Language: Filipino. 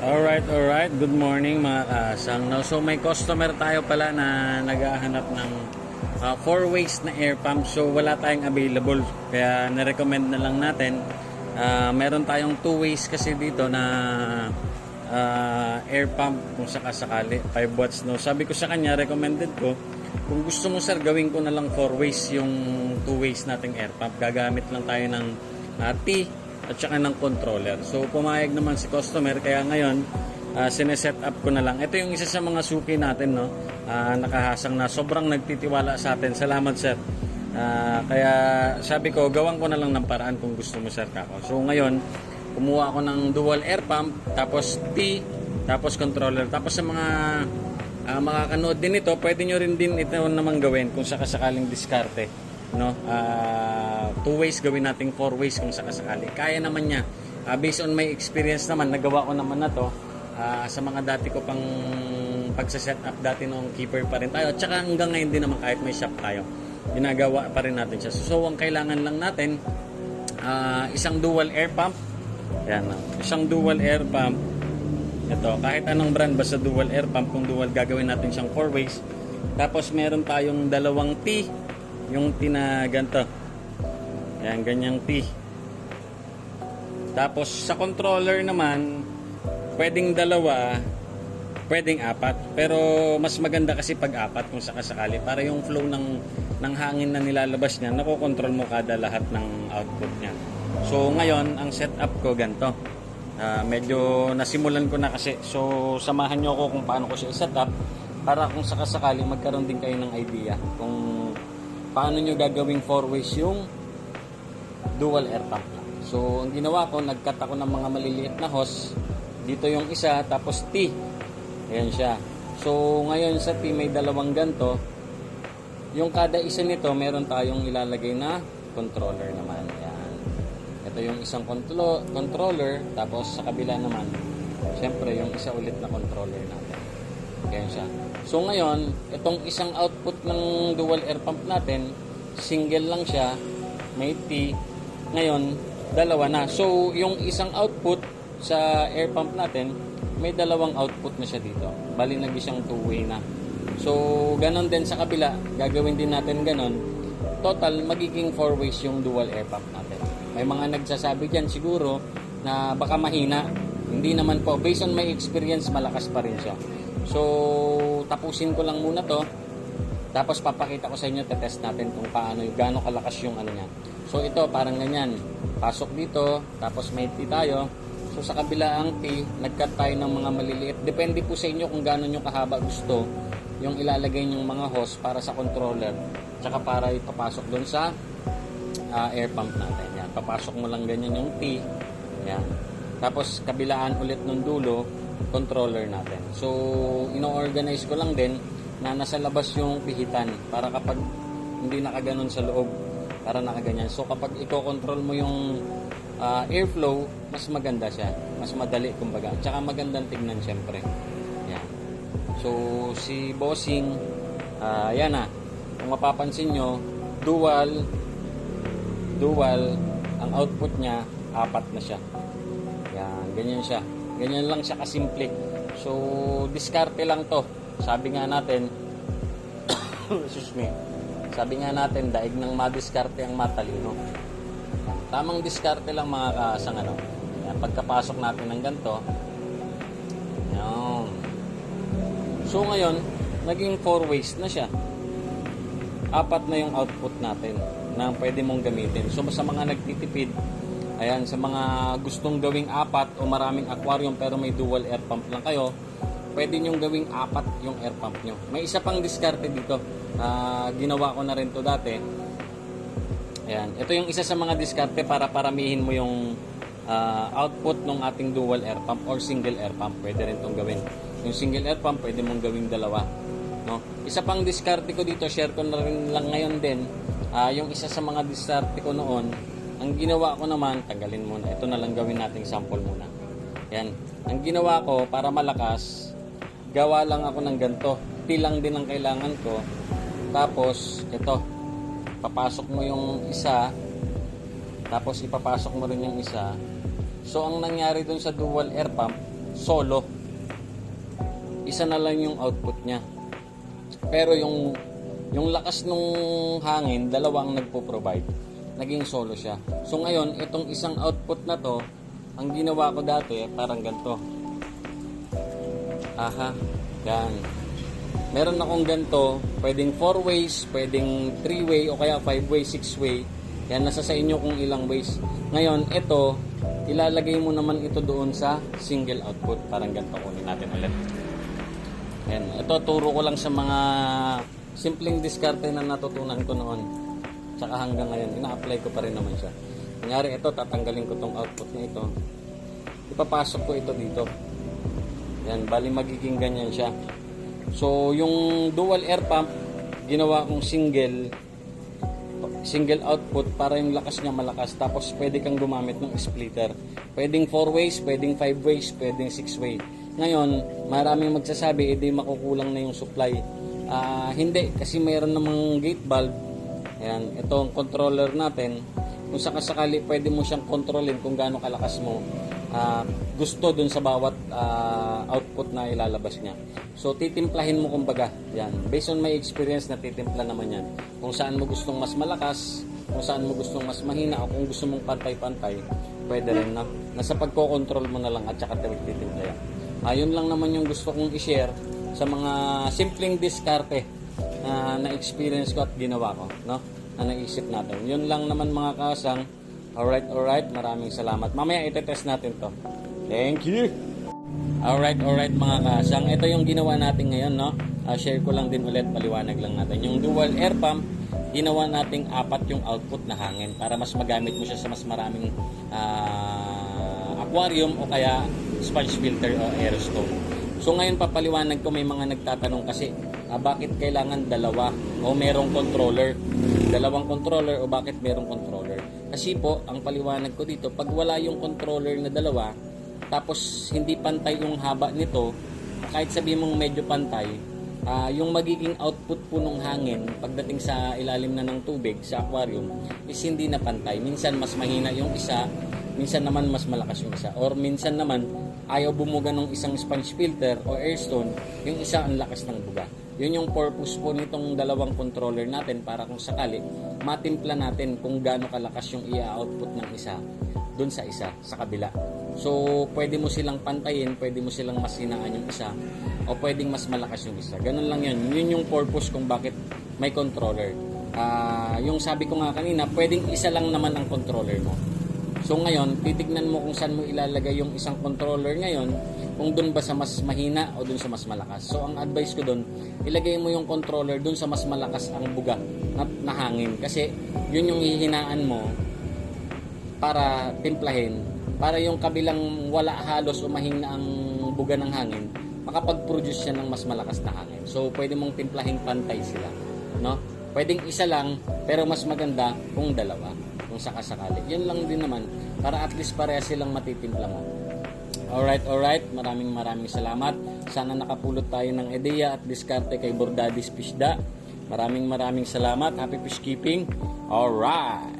Alright, alright. Good morning mga kasang. No, so may customer tayo pala na naghahanap ng uh, four ways na air pump. So wala tayong available. Kaya na-recommend na lang natin. Ah, meron tayong two ways kasi dito na ah, air pump kung sakasakali. 5 watts. No? Sabi ko sa kanya, recommended ko. Kung gusto mo sir, gawin ko na lang four ways yung two ways nating air pump. Gagamit lang tayo ng ah, T at saka ng controller. So pumayag naman si customer kaya ngayon uh, sineset up ko na lang. Ito yung isa sa mga suki natin no. Ah, nakahasang na sobrang nagtitiwala sa atin. Salamat sir. Ah, kaya sabi ko gawan ko na lang ng paraan kung gusto mo sir kako. So ngayon kumuha ako ng dual air pump tapos T tapos controller tapos sa mga uh, makakanood din ito pwede nyo rin din ito naman gawin kung sakasakaling diskarte no? Ah, two ways gawin nating four ways kung sakasakali. Kaya naman niya. Ah, based on my experience naman nagawa ko naman na to. Ah, sa mga dati ko pang pagsa-set up dati noong keeper pa rin tayo. At saka hanggang ngayon din naman kahit may shop tayo ginagawa pa rin natin siya. So ang kailangan lang natin ah, isang dual air pump. Yan isang dual air pump. Ito kahit anong brand basta dual air pump kung dual gagawin natin siyang four ways. Tapos meron tayong dalawang T yung T na ganyang T tapos sa controller naman pwedeng dalawa pwedeng apat. Pero mas maganda kasi pag apat kung sakasakali. Para yung flow ng ng hangin na nilalabas niya nakokontrol mo kada lahat ng output niya. So ngayon ang setup ko ganito. Ah, medyo nasimulan ko na kasi. So samahan nyo ako kung paano ko siya set up para kung sakasakali magkaroon din kayo ng idea kung paano nyo gagawing four ways yung dual air pump. So, ang ginawa ko, nag-cut ako ng mga maliliit na hose. Dito yung isa, tapos T. Ayan siya. So, ngayon sa T may dalawang ganto. Yung kada isa nito, meron tayong ilalagay na controller naman. Ayan. Ito yung isang contro- controller, tapos sa kabila naman, syempre yung isa ulit na controller natin. Siya. So ngayon, itong isang output ng dual air pump natin, single lang siya, may T. Ngayon, dalawa na. So yung isang output sa air pump natin, may dalawang output na siya dito. Bali nag isang two-way na. So ganon din sa kabila, gagawin din natin ganon. Total, magiging four ways yung dual air pump natin. May mga nagsasabi dyan siguro na baka mahina. Hindi naman po. Based on my experience, malakas pa rin siya. So, tapusin ko lang muna to. Tapos papakita ko sa inyo, test natin kung paano, gaano kalakas yung ano niya. So, ito parang ganyan. Pasok dito, tapos may T tayo. So, sa kabila ang T, nag-cut tayo ng mga maliliit. Depende po sa inyo kung gaano nyo kahaba gusto yung ilalagay yung mga hose para sa controller. Tsaka para ipapasok doon sa ah, air pump natin. Yan. Papasok mo lang ganyan yung T. Yan. Tapos kabilaan ulit nung dulo, controller natin. So, ino-organize ko lang din na nasa labas yung pihitan para kapag hindi nakaganon sa loob, para nakaganyan. So, kapag i-control mo yung ah, airflow, mas maganda siya. Mas madali, kumbaga. Tsaka magandang tignan, syempre. Yan. So, si Bossing, ah, yan na. Kung mapapansin nyo, dual, dual, ang output niya, apat na siya. Yan, ganyan siya. Ganyan lang siya kasimple. So, diskarte lang to. Sabi nga natin, excuse me, sabi nga natin, daig ng madiskarte ang matalino. Tamang diskarte lang mga kasang ano. Pagkapasok natin ng ganito, yan. So ngayon, naging four ways na siya. Apat na yung output natin na pwede mong gamitin. So sa mga nagtitipid, ayan, sa mga gustong gawing apat o maraming aquarium pero may dual air pump lang kayo, pwede nyong gawing apat yung air pump nyo. May isa pang diskarte dito. Ah, ginawa ko na rin to dati. Ayan, ito yung isa sa mga diskarte para paramihin mo yung ah, output ng ating dual air pump or single air pump. Pwede rin tong gawin. Yung single air pump, pwede mong gawing dalawa. No? Isa pang diskarte ko dito, share ko na rin lang ngayon din. Ah, yung isa sa mga diskarte ko noon, ang ginawa ko naman, tanggalin muna. Ito na lang gawin nating sample muna. Yan. Ang ginawa ko para malakas, gawa lang ako ng ganto. Tilang din ang kailangan ko. Tapos, ito. Papasok mo yung isa. Tapos, ipapasok mo rin yung isa. So, ang nangyari dun sa dual air pump, solo. Isa na lang yung output niya. Pero yung yung lakas nung hangin, dalawang nagpo-provide. Naging solo siya. So ngayon, itong isang output na to, ang ginawa ko dati, parang ganito. Aha, yan. Meron akong ganito, pwedeng 4 ways, pwedeng 3 way, o kaya 5 way, 6 way. Yan, nasa sa inyo kung ilang ways. Ngayon, ito, ilalagay mo naman ito doon sa single output. Parang ganito kunin natin ulit. Yan. Ito, turo ko lang sa mga simpleng diskarte na natutunan ko noon. Tsaka hanggang ngayon, ina-apply ko pa rin naman siya. Kunyari, ito, tatanggalin ko tong output na ito. Ipapasok ko ito dito. Yan, bali magiging ganyan siya. So, yung dual air pump, ginawa kong single single output para yung lakas niya malakas tapos pwede kang gumamit ng splitter pwedeng 4 ways, pwedeng 5 ways, pwedeng 6 way ngayon, maraming magsasabi edi makukulang na yung supply Ah, hindi, kasi mayroon namang gate valve Ayan, ito ang controller natin kung sakasakali pwede mo siyang kontrolin kung gaano kalakas mo ah, gusto dun sa bawat ah, output na ilalabas niya. So titimplahin mo kumbaga yan. Based on my experience na titimpla naman yan. Kung saan mo gustong mas malakas kung saan mo gustong mas mahina o kung gusto mong pantay-pantay pwede rin na nasa pagko-control mo na lang at saka titimpla yan. Ayun lang naman yung gusto kong i-share sa mga simpleng diskarte na na-experience ko at ginawa ko, no? Na naisip natin. Yun lang naman mga kasang. Alright, alright. Maraming salamat. Mamaya itetest natin to. Thank you! Alright, alright mga kasang. Ito yung ginawa natin ngayon, no? Ah, share ko lang din ulit, paliwanag lang natin. Yung dual air pump, ginawa nating apat yung output na hangin para mas magamit mo siya sa mas maraming ah, aquarium o kaya sponge filter o aerostone. So ngayon papaliwanag ko may mga nagtatanong kasi ah, bakit kailangan dalawa o merong controller. Dalawang controller o bakit merong controller. Kasi po, ang paliwanag ko dito, pag wala yung controller na dalawa, tapos hindi pantay yung haba nito, kahit sabi mong medyo pantay, ah, yung magiging output po ng hangin pagdating sa ilalim na ng tubig sa aquarium is hindi na pantay. Minsan mas mahina yung isa, minsan naman mas malakas yung isa. Or minsan naman ayaw bumuga ng isang sponge filter o airstone, yung isa ang lakas ng buga. Yun yung purpose po nitong dalawang controller natin para kung sakali matimpla natin kung gaano kalakas yung i-output ng isa dun sa isa, sa kabila. So, pwede mo silang pantayin, pwede mo silang masinaan yung isa, o pwedeng mas malakas yung isa. Ganun lang yun. Yun yung purpose kung bakit may controller. Ah, yung sabi ko nga kanina, pwedeng isa lang naman ang controller mo. So ngayon, titignan mo kung saan mo ilalagay yung isang controller ngayon, kung doon ba sa mas mahina o doon sa mas malakas. So ang advice ko doon, ilagay mo yung controller doon sa mas malakas ang buga na, na hangin. Kasi yun yung hihinaan mo para timplahin, para yung kabilang wala halos o mahina ang buga ng hangin, makapag-produce siya ng mas malakas na hangin. So pwede mong timplahin pantay sila, no? Pwedeng isa lang, pero mas maganda kung dalawa, kung sakasakali. Yun lang din naman, para at least pareha silang matitimpla mo. Alright, alright. Maraming maraming salamat. Sana nakapulot tayo ng ideya at diskarte kay Bordadis Pisda. Maraming maraming salamat. Happy fish keeping. Alright.